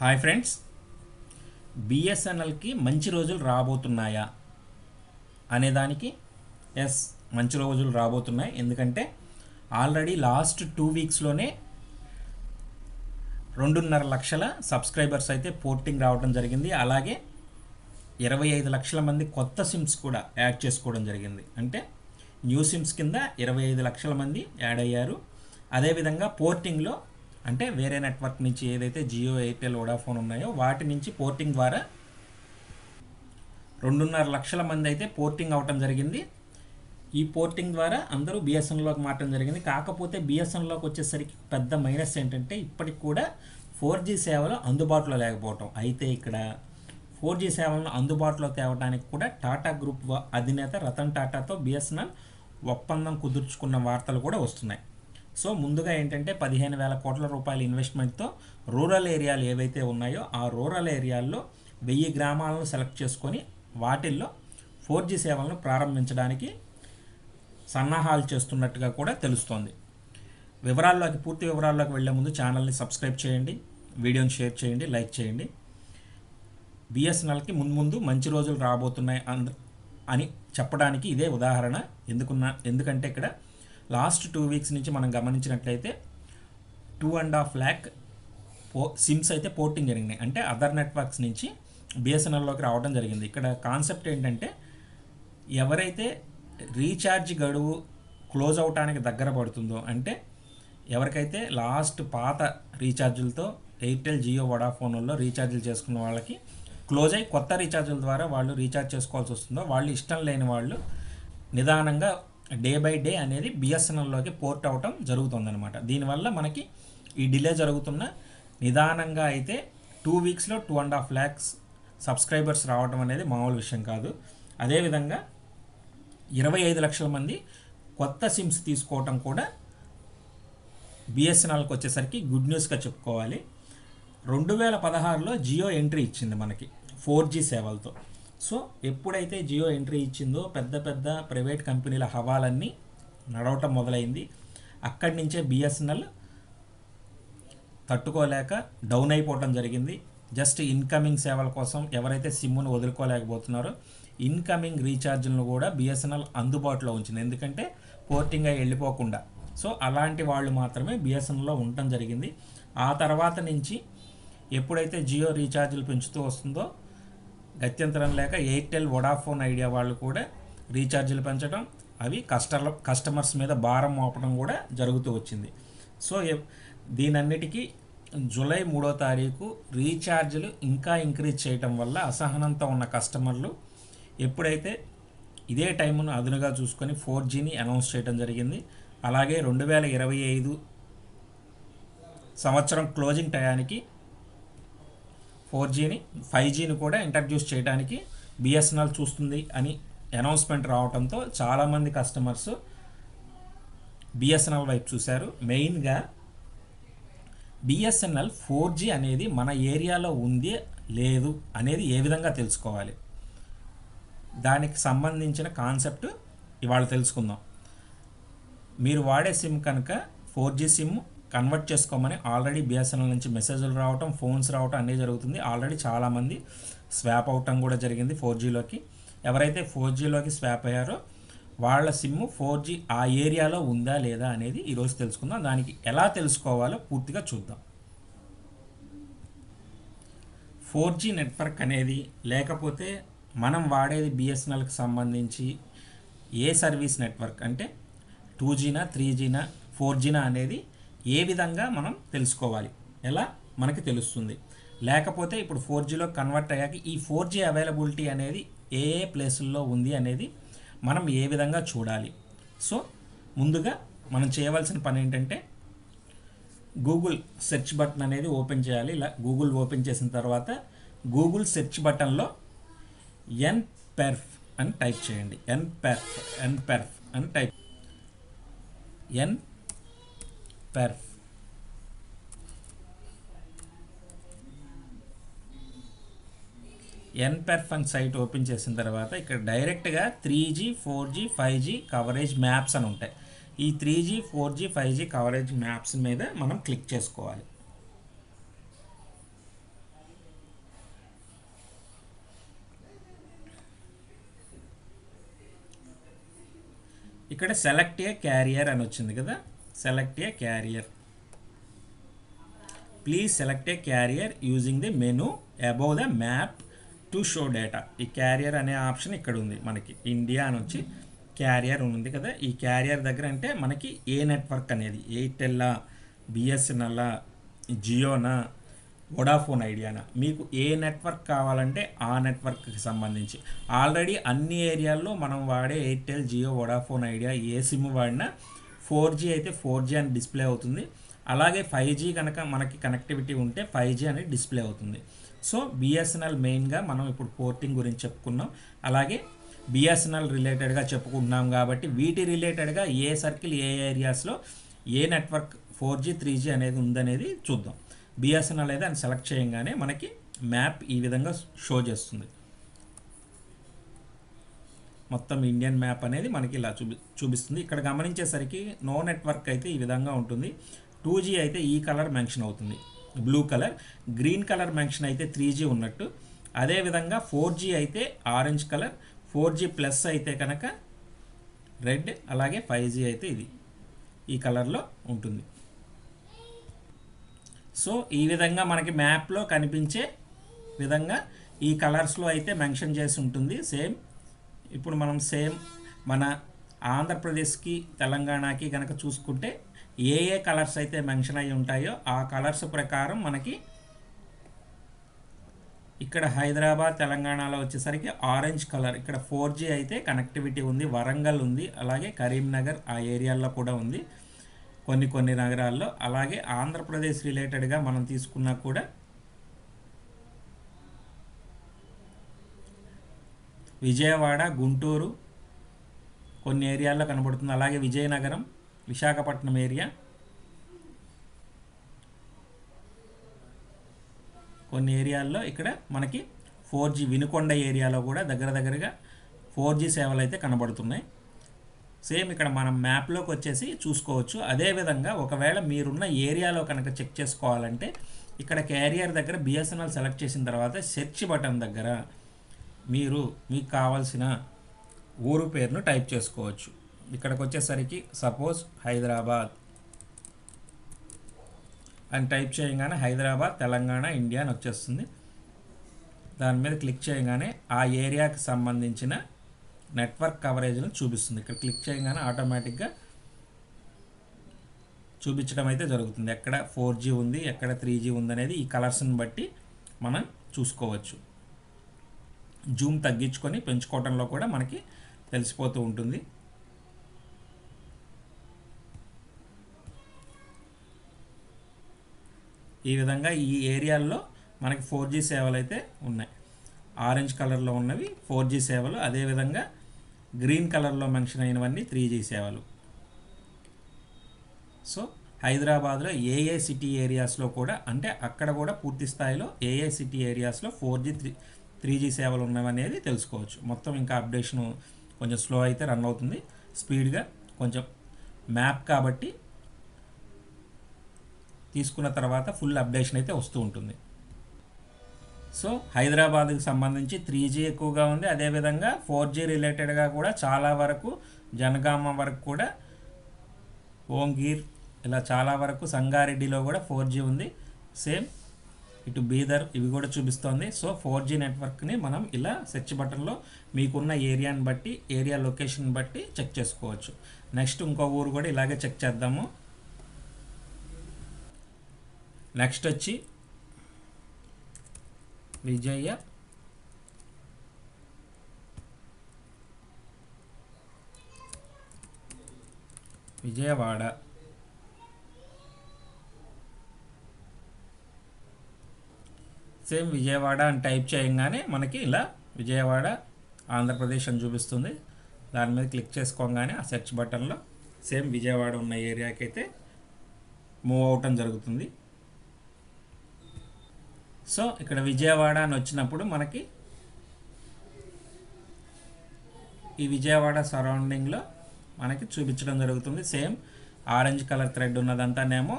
Hi friends బిఎస్ఎన్ఎల్కి మంచి రోజులు రాబోతున్నాయా? అనేదానికి ఎస్ మంచి రోజులు రాబోతున్నాయి. ఎందుకంటే ఆల్రెడీ లాస్ట్ టూ వీక్స్లోనే రెండున్నర లక్షల సబ్స్క్రైబర్స్ అయితే పోర్టింగ్ రావడం జరిగింది. అలాగే ఇరవై ఐదు లక్షల మంది కొత్త సిమ్స్ కూడా యాడ్ చేసుకోవడం జరిగింది. అంటే న్యూ సిమ్స్ కింద ఇరవై ఐదు లక్షల మంది యాడ్ అయ్యారు. అదేవిధంగా పోర్టింగ్లో అంటే వేరే నెట్వర్క్ నుంచి ఏదైతే జియో ఎయిర్టెల్ వోడాఫోన్ ఉన్నాయో వాటి నుంచి పోర్టింగ్ ద్వారా రెండున్నర లక్షల మంది అయితే పోర్టింగ్ అవటం జరిగింది. ఈ పోర్టింగ్ ద్వారా అందరూ బిఎస్ఎన్ఎల్లోకి మారడం జరిగింది. కాకపోతే బిఎస్ఎన్ఎల్లోకి వచ్చేసరికి పెద్ద మైనస్ ఏంటంటే ఇప్పటికి కూడా ఫోర్ జీ సేవలు అందుబాటులో లేకపోవటం. అయితే ఇక్కడ ఫోర్ జీ సేవలను అందుబాటులో తేవడానికి కూడా టాటా గ్రూప్ అధినేత రతన్ టాటాతో బిఎస్ఎన్ఎల్ ఒప్పందం కుదుర్చుకున్న వార్తలు కూడా వస్తున్నాయి. సో ముందుగా ఏంటంటే పదిహేను వేల కోట్ల రూపాయల ఇన్వెస్ట్మెంట్తో రూరల్ ఏరియాలు ఏవైతే ఉన్నాయో ఆ రూరల్ ఏరియాల్లో వెయ్యి గ్రామాలను సెలెక్ట్ చేసుకొని వాటిల్లో ఫోర్ జీ సేవలను ప్రారంభించడానికి సన్నాహాలు చేస్తున్నట్టుగా కూడా తెలుస్తోంది. వివరాల్లోకి పూర్తి వివరాల్లోకి వెళ్ళే ముందు ఛానల్ని సబ్స్క్రైబ్ చేయండి వీడియోని షేర్ చేయండి లైక్ చేయండి. బిఎస్ఎన్ఎల్కి ముందు ముందు మంచి రోజులు రాబోతున్నాయి అంద అని చెప్పడానికి ఇదే ఉదాహరణ. ఎందుకున్నా ఎందుకంటే ఇక్కడ లాస్ట్ టూ వీక్స్ నుంచి మనం గమనించినట్లయితే టూ అండ్ హాఫ్ ల్యాక్ పో సిమ్స్ అయితే పోర్టింగ్ జరిగినాయి. అంటే అదర్ నెట్వర్క్స్ నుంచి బిఎస్ఎన్ఎల్లోకి రావడం జరిగింది. ఇక్కడ కాన్సెప్ట్ ఏంటంటే ఎవరైతే రీఛార్జ్ గడువు క్లోజ్ అవటానికి దగ్గర పడుతుందో అంటే ఎవరికైతే లాస్ట్ పాత రీఛార్జులతో ఎయిర్టెల్ జియో వడాఫోన్లో రీఛార్జీలు చేసుకున్న వాళ్ళకి క్లోజ్ అయ్యి కొత్త రీఛార్జుల ద్వారా వాళ్ళు రీఛార్జ్ చేసుకోవాల్సి వస్తుందో వాళ్ళు ఇష్టం లేని వాళ్ళు నిదానంగా డే బై డే అనేది బిఎస్ఎన్ఎల్లోకి పోర్ట్ అవటం జరుగుతుందన్నమాట. దీనివల్ల మనకి ఈ డిలే జరుగుతున్న నిదానంగా అయితే two వీక్స్లో two and half lakhs subscribers రావడం అనేది మామూలు విషయం కాదు. అదేవిధంగా ఇరవై ఐదు లక్షల మంది కొత్త సిమ్స్ తీసుకోవటం కూడా బిఎస్ఎన్ఎల్కి వచ్చేసరికి గుడ్ న్యూస్గా చెప్పుకోవాలి. రెండు వేల పదహారులో జియో ఎంట్రీ ఇచ్చింది మనకి ఫోర్ జీ సేవలతో. సో ఎప్పుడైతే జియో ఎంట్రీ ఇచ్చిందో పెద్ద పెద్ద ప్రైవేట్ కంపెనీల హవాలన్నీ నడవటం మొదలైంది. అక్కడి నుంచే బిఎస్ఎన్ఎల్ తట్టుకోలేక డౌన్ అయిపోవటం జరిగింది. జస్ట్ ఇన్కమింగ్ సేవల కోసం ఎవరైతే సిమ్ను వదులుకోలేకపోతున్నారో ఇన్కమింగ్ రీఛార్జ్లను కూడా బిఎస్ఎన్ఎల్ అందుబాటులో ఉంచింది. ఎందుకంటే పోర్టింగ్ అయి వెళ్ళిపోకుండా. సో అలాంటి వాళ్ళు మాత్రమే బిఎస్ఎన్ఎల్లో ఉండటం జరిగింది. ఆ తర్వాత నుంచి ఎప్పుడైతే జియో రీఛార్జ్లు పెంచుతూ వస్తుందో గత్యంతరం లేక ఎయిర్టెల్ వొడాఫోన్ ఐడియా వాళ్ళు కూడా రీఛార్జీలు పెంచడం అవి కస్టర్ కస్టమర్స్ మీద భారం మోపడం కూడా జరుగుతూ వచ్చింది. సో దీనన్నిటికీ జూలై మూడో తారీఖు రీఛార్జీలు ఇంకా ఇంక్రీజ్ చేయటం వల్ల అసహనంతో ఉన్న కస్టమర్లు ఎప్పుడైతే ఇదే టైమును అదునుగా చూసుకొని ఫోర్ జీని అనౌన్స్ చేయడం జరిగింది. అలాగే రెండు వేల ఇరవై ఐదు సంవత్సరం క్లోజింగ్ టయానికి ఫోర్ జీని ఫైవ్ జీని కూడా ఇంట్రడ్యూస్ చేయడానికి బిఎస్ఎన్ఎల్ చూస్తుంది అని అనౌన్స్మెంట్ రావడంతో చాలామంది కస్టమర్స్ బిఎస్ఎన్ఎల్ వైపు చూశారు. మెయిన్గా బిఎస్ఎన్ఎల్ ఫోర్ జీ అనేది మన ఏరియాలో ఉంది లేదు అనేది ఏ విధంగా తెలుసుకోవాలి? దానికి సంబంధించిన కాన్సెప్ట్ ఇవాళ తెలుసుకుందాం. మీరు వాడే సిమ్ కనుక ఫోర్ జీ సిమ్ కన్వర్ట్ చేసుకోమని ఆల్రెడీ బిఎస్ఎన్ఎల్ నుంచి మెసేజ్లు రావటం ఫోన్స్ రావటం అన్నీ జరుగుతుంది. ఆల్రెడీ చాలామంది స్వాప్ అవటం కూడా జరిగింది ఫోర్ జీలోకి ఎవరైతే ఫోర్ జీలోకి స్వాప్ అయ్యారో వాళ్ళ సిమ్ ఫోర్ జీ ఆ ఏరియాలో ఉందా లేదా అనేది ఈరోజు తెలుసుకుందాం. దానికి ఎలా తెలుసుకోవాలో పూర్తిగా చూద్దాం. ఫోర్ జీ నెట్వర్క్ అనేది లేకపోతే మనం వాడేది బిఎస్ఎన్ఎల్కి సంబంధించి ఏ సర్వీస్ నెట్వర్క్ అంటే టూ జీనా త్రీ జీనా ఫోర్ జీనా అనేది ఏ విధంగా మనం తెలుసుకోవాలి? ఎలా? మనకి తెలుస్తుంది. లేకపోతే ఇప్పుడు ఫోర్ జీలో కన్వర్ట్ అయ్యాక ఈ ఫోర్ జీ అవైలబిలిటీ అనేది ఏ ఏ ప్లేసుల్లో ఉంది అనేది మనం ఏ విధంగా చూడాలి? సో ముందుగా మనం చేయవలసిన పని ఏంటంటే గూగుల్ సెర్చ్ బటన్ అనేది ఓపెన్ చేయాలి. ఇలా గూగుల్ ఓపెన్ చేసిన తర్వాత గూగుల్ సెర్చ్ బటన్లో ఎన్ పెర్ఫ్ అని టైప్ చేయండి. ఎన్ పెర్ఫ్ ఎన్ పెర్ఫ్ అని type n perf. N పెర్ఫన్ site open చేసిన తర్వాత ఇక్కడ డైరెక్ట్గా three G four G five G coverage maps అని ఉంటాయి. ఈ three G four G five G coverage maps మీద మనం క్లిక్ చేసుకోవాలి. ఇక్కడ సెలెక్ట్ ఏ క్యారియర్ అని వచ్చింది కదా? Select a carrier please select a carrier using the menu above the map to show data ఈ క్యారియర్ అనే ఆప్షన్ ఇక్కడ ఉంది మనకి. ఇండియా అని వచ్చి క్యారియర్ ఉంది కదా. ఈ క్యారియర్ దగ్గర అంటే మనకి ఏ నెట్వర్క్ అనేది? ఎయిర్టెల్లా బిఎస్ఎన్ఎల్లా జియోనా వొడాఫోన్ ఐడియానా మీకు ఏ నెట్వర్క్ కావాలంటే ఆ నెట్వర్క్కి సంబంధించి. ఆల్రెడీ అన్ని ఏరియాల్లో మనం వాడే ఎయిర్టెల్ జియో వొడాఫోన్ ఐడియా ఏ సిమ్ వాడినా ఫోర్ జీ అయితే ఫోర్ జీ అని డిస్ప్లే అవుతుంది. అలాగే ఫైవ్ జీ కనుక మనకి కనెక్టివిటీ ఉంటే ఫైవ్ జీ అనేది డిస్ప్లే అవుతుంది. సో బిఎస్ఎన్ఎల్ మెయిన్గా మనం ఇప్పుడు పోర్టింగ్ గురించి చెప్పుకున్నాం. అలాగే బిఎస్ఎన్ఎల్ రిలేటెడ్గా చెప్పుకుంటున్నాం కాబట్టి వీటి రిలేటెడ్గా ఏ సర్కిల్ ఏ ఏరియాస్లో ఏ network four G three G అనేది ఉందనేది చూద్దాం. బిఎస్ఎన్ఎల్ అయితే దాన్ని సెలెక్ట్ చేయగానే మనకి మ్యాప్ ఈ విధంగా షో చేస్తుంది. మొత్తం ఇండియన్ మ్యాప్ అనేది మనకి ఇలా చూపి చూపిస్తుంది. ఇక్కడ గమనించేసరికి నో నెట్వర్క్ అయితే ఈ విధంగా ఉంటుంది. టూ జీ అయితే ఈ కలర్ మెన్షన్ అవుతుంది. Blue colour green colour mention అయితే త్రీ జీ ఉన్నట్టు. అదేవిధంగా ఫోర్ జీ అయితే orange colour four G plus అయితే కనుక రెడ్ అలాగే ఫైవ్ జీ అయితే ఇది ఈ కలర్లో ఉంటుంది. సో ఈ విధంగా మనకి మ్యాప్లో కనిపించే విధంగా ఈ కలర్స్లో అయితే మెన్షన్ చేసి ఉంటుంది. సేమ్ ఇప్పుడు మనం సేమ్ మన ఆంధ్రప్రదేశ్కి తెలంగాణకి కనుక చూసుకుంటే ఏ ఏ కలర్స్ అయితే మెన్షన్ అయి ఉంటాయో ఆ కలర్స్ ప్రకారం మనకి ఇక్కడ హైదరాబాద్ తెలంగాణలో వచ్చేసరికి ఆరెంజ్ కలర్ ఇక్కడ ఫోర్ జీ అయితే కనెక్టివిటీ ఉంది వరంగల్ ఉంది అలాగే కరీంనగర్ ఆ ఏరియాల్లో కూడా ఉంది కొన్ని కొన్ని నగరాల్లో. అలాగే ఆంధ్రప్రదేశ్ రిలేటెడ్గా మనం తీసుకున్నా కూడా విజయవాడ గుంటూరు కొన్ని ఏరియాల్లో కనబడుతుంది. అలాగే విజయనగరం విశాఖపట్నం ఏరియా కొన్ని ఏరియాల్లో ఇక్కడ మనకి ఫోర్ జీ వినుకొండ ఏరియాలో కూడా దగ్గర దగ్గరగా ఫోర్ జీ సేవలు అయితే కనబడుతున్నాయి. సేమ్ ఇక్కడ మనం మ్యాప్లోకి వచ్చేసి చూసుకోవచ్చు. అదేవిధంగా ఒకవేళ మీరున్న ఏరియాలో కనుక చెక్ చేసుకోవాలంటే ఇక్కడ క్యారియర్ దగ్గర బిఎస్ఎన్ఎల్ సెలెక్ట్ చేసిన తర్వాత సెర్చ్ బటన్ దగ్గర మీరు మీకు కావాల్సిన ఊరు పేరును టైప్ చేసుకోవచ్చు. ఇక్కడికి వచ్చేసరికి సపోజ్ హైదరాబాద్. అని టైప్ చేయగానే హైదరాబాద్ తెలంగాణ ఇండియా అని వచ్చేస్తుంది. దాని మీద క్లిక్ చేయగానే ఆ ఏరియాకి సంబంధించిన నెట్వర్క్ కవరేజ్ను చూపిస్తుంది. ఇక్కడ క్లిక్ చేయగానే ఆటోమేటిక్గా చూపించడం అయితే జరుగుతుంది. ఎక్కడ ఫోర్ జీ ఉంది ఎక్కడ త్రీ జీ ఉంది అనేది ఈ కలర్స్ని బట్టి మనం చూసుకోవచ్చు. జూమ్ తగ్గించుకొని పెంచుకోవడంలో కూడా మనకి తెలిసిపోతూ ఉంటుంది. ఈ విధంగా ఈ ఏరియాల్లో మనకి ఫోర్ జీ సేవలు అయితే ఉన్నాయి. ఆరెంజ్ కలర్లో ఉన్నవి ఫోర్ జీ సేవలు అదేవిధంగా గ్రీన్ కలర్లో మెన్షన్ అయినవన్నీ త్రీ జీ సేవలు. సో హైదరాబాద్లో ఏఏ సిటీ ఏరియాస్లో కూడా అంటే అక్కడ కూడా పూర్తి స్థాయిలో ఏఏ సిటీ ఏరియాస్లో four G three three G సేవలు ఉన్నవనేది తెలుసుకోవచ్చు. మొత్తం ఇంకా అప్డేషన్ కొంచెం స్లో అయితే రన్ అవుతుంది. స్పీడ్గా కొంచెం మ్యాప్ కాబట్టి తీసుకున్న తర్వాత ఫుల్ అప్డేషన్ అయితే వస్తూ ఉంటుంది. సో హైదరాబాద్కి సంబంధించి త్రీ జీ ఎక్కువగా ఉంది. అదేవిధంగా ఫోర్ జీ రిలేటెడ్గా కూడా చాలా వరకు జనగామ వరకు కూడా ఓంగీర్ ఇలా చాలా వరకు సంగారెడ్డిలో కూడా ఫోర్ జీ ఉంది. సేమ్ ఇటు బీదర్ ఇవి కూడా చూపిస్తోంది. సో ఫోర్ జీ నెట్వర్క్ని మనం ఇలా సెర్చ్ బటన్లో మీకున్న ఏరియాని బట్టి ఏరియా లొకేషన్ బట్టి చెక్ చేసుకోవచ్చు. నెక్స్ట్ ఇంకో ఊరు కూడా ఇలాగే చెక్ చేద్దాము. నెక్స్ట్ వచ్చి విజయ విజయవాడ. సేమ్ విజయవాడ అని టైప్ చేయగానే మనకి ఇలా విజయవాడ ఆంధ్రప్రదేశ్ అని చూపిస్తుంది. దాని మీద క్లిక్ చేసుకోగానే ఆ సెర్చ్ బటన్లో సేమ్ విజయవాడ ఉన్న ఏరియాకి అయితే మూవ్ అవటం జరుగుతుంది. సో ఇక్కడ విజయవాడ అని వచ్చినప్పుడు మనకి ఈ విజయవాడ సరౌండింగ్లో మనకి చూపించడం జరుగుతుంది. సేమ్ ఆరెంజ్ కలర్ థ్రెడ్ ఉన్నదంతానేమో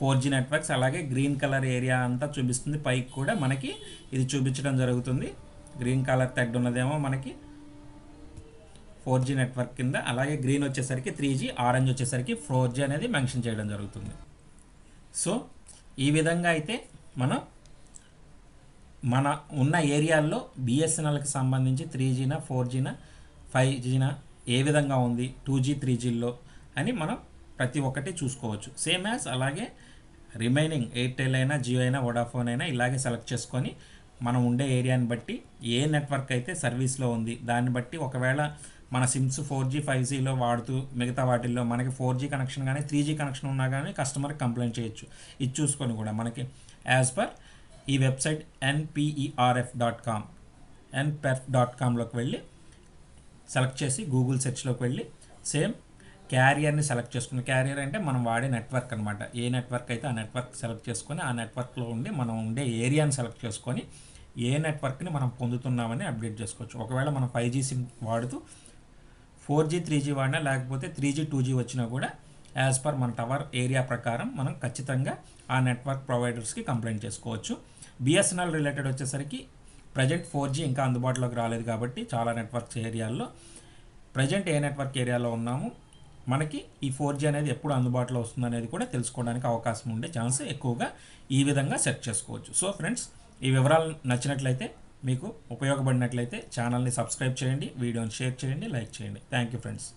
ఫోర్ జీ నెట్వర్క్స్ అలాగే గ్రీన్ కలర్ ఏరియా అంతా చూపిస్తుంది. పైకి కూడా మనకి ఇది చూపించడం జరుగుతుంది. గ్రీన్ కలర్ థ్రెడ్ ఉన్నదేమో మనకి. ఫోర్ జీ నెట్వర్క్ కింద అలాగే గ్రీన్ వచ్చేసరికి త్రీ జీ ఆరెంజ్ వచ్చేసరికి ఫోర్ జీ అనేది మెన్షన్ చేయడం జరుగుతుంది. సో ఈ విధంగా అయితే మనం మన ఉన్న ఏరియాల్లో బిఎస్ఎన్ఎల్కి సంబంధించి త్రీ జీనా ఫోర్ జీనా ఫైవ్ జీనా ఏ విధంగా ఉంది టూ జీ త్రీ జీల్లో అని మనం ప్రతి ఒక్కటి చూసుకోవచ్చు. సేమ్ యాజ్ అలాగే రిమైనింగ్ ఎయిర్టెల్ అయినా జియో అయినా వోడాఫోన్ అయినా ఇలాగే సెలెక్ట్ చేసుకొని మనం ఉండే ఏరియాని బట్టి ఏ నెట్వర్క్ అయితే సర్వీస్లో ఉంది దాన్ని బట్టి ఒకవేళ మన సిమ్స్ ఫోర్ జీ ఫైవ్ జీలో వాడుతూ మిగతా వాటిల్లో మనకి ఫోర్ జీ కనెక్షన్ కానీ త్రీ జీ కనెక్షన్ ఉన్నా కానీ కస్టమర్కి కంప్లైంట్ చేయొచ్చు. ఇది చూసుకొని కూడా మనకి యాజ్ పర్ ఈ website N P E R F dot com nperf dot కామ్లోకి వెళ్ళి సెలెక్ట్ చేసి గూగుల్ సెర్చ్లోకి వెళ్ళి సేమ్ క్యారియర్ని సెలెక్ట్ చేసుకుని క్యారియర్ అంటే మనం వాడే నెట్వర్క్ అనమాట ఏ నెట్వర్క్ అయితే ఆ నెట్వర్క్ సెలెక్ట్ చేసుకొని ఆ నెట్వర్క్లో ఉండి మనం ఉండే ఏరియాని సెలెక్ట్ చేసుకొని ఏ నెట్వర్క్ని మనం పొందుతున్నామని అప్డేట్ చేసుకోవచ్చు. ఒకవేళ మనం ఫైవ్ జీ సిమ్ వాడుతూ ఫోర్ జీ త్రీ జీ వాడినా లేకపోతే త్రీ జీ టూ జీ వచ్చినా కూడా యాజ్ పర్ మన టవర్ ఏరియా ప్రకారం మనం ఖచ్చితంగా ఆ నెట్వర్క్ ప్రొవైడర్స్కి కంప్లైంట్ చేసుకోవచ్చు. బిఎస్ఎన్ఎల్ రిలేటెడ్ వచ్చేసరికి ప్రజెంట్ ఫోర్ జీ ఇంకా అందుబాటులోకి రాలేదు కాబట్టి చాలా నెట్వర్క్స్ ఏరియాల్లో ప్రజెంట్ ఏ నెట్వర్క్ ఏరియాలో ఉన్నాము? మనకి ఈ ఫోర్ జీ అనేది ఎప్పుడు అందుబాటులో వస్తుంది అనేది కూడా తెలుసుకోవడానికి అవకాశం ఉండే ఛాన్స్ ఎక్కువగా ఈ విధంగా సెట్ చేసుకోవచ్చు. సో ఫ్రెండ్స్ ఈ వివరాలు నచ్చినట్లయితే మీకు ఉపయోగపడినట్లయితే ఛానల్ని సబ్స్క్రైబ్ చేయండి వీడియోని షేర్ చేయండి లైక్ చేయండి. Thank you friends